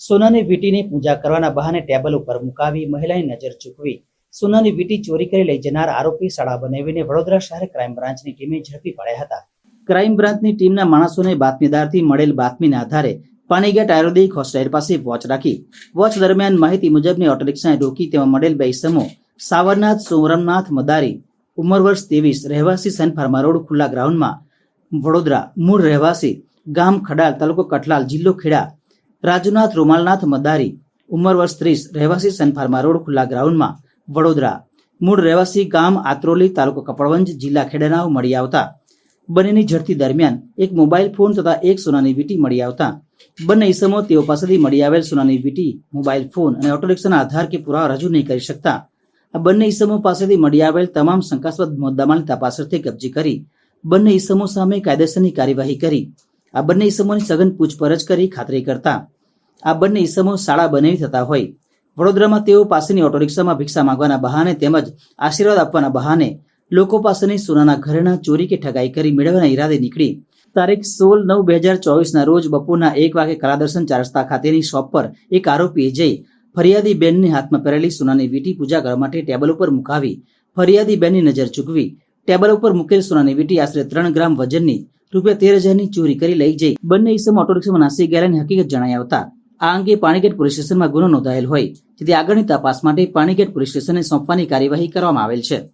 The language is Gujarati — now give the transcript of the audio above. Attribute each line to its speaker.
Speaker 1: સોનાની વીટીની પૂજા કરવાના બહાને ટેબલ ઉપર મુકાવી મહિલાની નજર ચૂકવી સોનાની વીટી ચોરી કરી લઈ જનાર આરોપી શાળા બનાવીને વડોદરા શહેર ક્રાઇમ બ્રાન્ચની ટીમે ઝડપી પાડ્યા હતા. ક્રાઇમ બ્રાન્ચની ટીમના માણસોને બાતમીદારથી મળેલ બાતમીના આધારે પાણીગેટ આયુર્વેદિક હોસ્ટેલ પાસે વોચ રાખી. વોચ દરમિયાન માહિતી મુજબની ઓટો રિક્ષાને રોકી તેમાં મળેલ બે ઇસમો સાવરનાથ સોમરમનાથ મદારી, ઉંમર વર્ષ ત્રેવીસ, રહેવાસી સન ફાર્મા રોડ, ખુલ્લા ગ્રાઉન્ડમાં વડોદરા, મૂળ રહેવાસી ગામ ખડાલ તાલુકો કઠલાલ જિલ્લો ખેડા રાજુનાથ રૂમાલનાથ મદારી, ઉંમર વર્ષ ત્રીસ, રહેવાસી સનફાર્મા રોડ ખુલ્લા ગ્રાઉન્ડમાં, વડોદરા. મૂળ રહેવાસી ગામ આત્રોલી તાલુકો કપડવંજ, જિલ્લા ખેડાના મળી આવતા. બંનેની ઝડપી દરમિયાન એક મોબાઈલ ફોન તથા એક સોનાની વીટી મળી આવતા. બંને ઇસમો તેઓ પાસેથી મળી આવેલ સોનાની વીંટી, મોબાઈલ ફોન અને ઓટો આધાર કે પુરાવા રજૂ નહીં કરી શકતા. આ બંને ઇસમો પાસેથી મળી આવેલ તમામ શંકાસ્પદ મુદ્દામાલની તપાસ અર્થે કબજી કરી, બંને ઇસમો સામે કાયદેસરની કાર્યવાહી કરી. આ બંને ઇસમોની સઘન પૂછપરછ કરી, ખાતરી કરતા. આ બંને ઇસમો શાળા બનાવી થતા હોય. વડોદરામાં તેઓ પાસેની ઓટો રિક્ષામાં ભિક્ષા માંગવાના બહાને તેમજ આશીર્વાદ આપવાના બહાને લોકો પાસેની સોનાના ઘરેણા ચોરી કે ઠગાઈ કરી મેળવવાના ઈરાદે નીકળી. તારીખ સોળ નવ બે હજાર ચોવીસના રોજ બપોરના એક વાગે કલાદર્શન ચાર રસ્તા ખાતેની શોપ પર એક આરોપીએ જઈ ફરિયાદી બેનની હાથમાં પહેરેલી સોનાની વીંટી પૂજા કરવા માટે ટેબલ ઉપર મુકાવી ફરિયાદી બેનની નજર ચૂકવી ટેબલ ઉપર મૂકેલ સોનાની વીટી આશરે ત્રણ ગ્રામ વજનની રૂપિયા તેર હજારની ચોરી કરી લઈ જઈ. બંને ઈસમ ઓટો રિક્ષામાં નાસી ગયેલાની હકીકત જણાઈ આવતા આ અંગે પાણીગેટ પોલીસ સ્ટેશનમાં ગુનો નોંધાયેલ હોય. જેથી આગળની તપાસ માટે પાણીગેટ પોલીસ સ્ટેશનને સોંપવાની કાર્યવાહી કરવામાં આવેલ છે.